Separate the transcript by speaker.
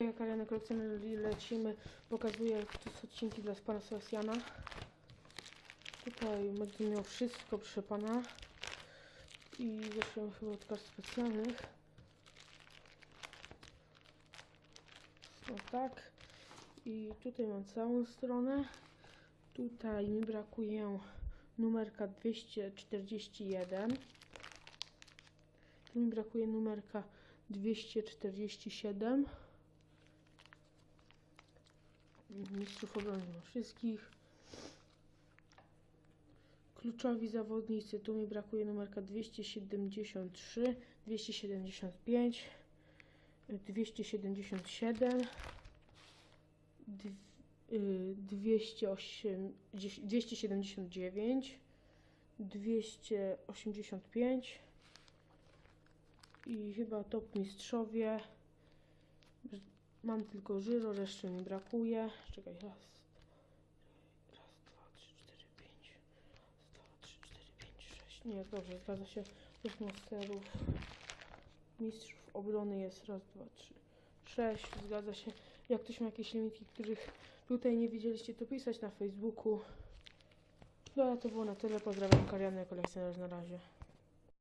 Speaker 1: Jak Ariana Kolekcjoner lecimy, pokazuję to są odcinki dla pana Sebastiana. Tutaj będzie miał wszystko proszę pana. I zacząłem chyba od kart specjalnych. No tak. I tutaj mam całą stronę. Tutaj mi brakuje numerka 241. Tu mi brakuje numerka 247. Mistrzów obrony wszystkich. Kluczowi zawodnicy. Tu mi brakuje numerka 273, 275, 277, dw- y, 208, 279, 285 i chyba top mistrzowie. Mam tylko żyro, reszty mi brakuje. Czekaj, raz, raz, dwa, trzy, cztery, pięć. Raz, dwa, trzy, cztery, pięć, sześć. Nie, dobrze, zgadza się. Tych. Mistrzów obrony jest raz, dwa, trzy, sześć. Zgadza się. Jak ktoś ma jakieś limitki, których tutaj nie widzieliście, to pisać na Facebooku. No ale to było na tyle. Pozdrawiam Karianę Kolekcjoner na razie.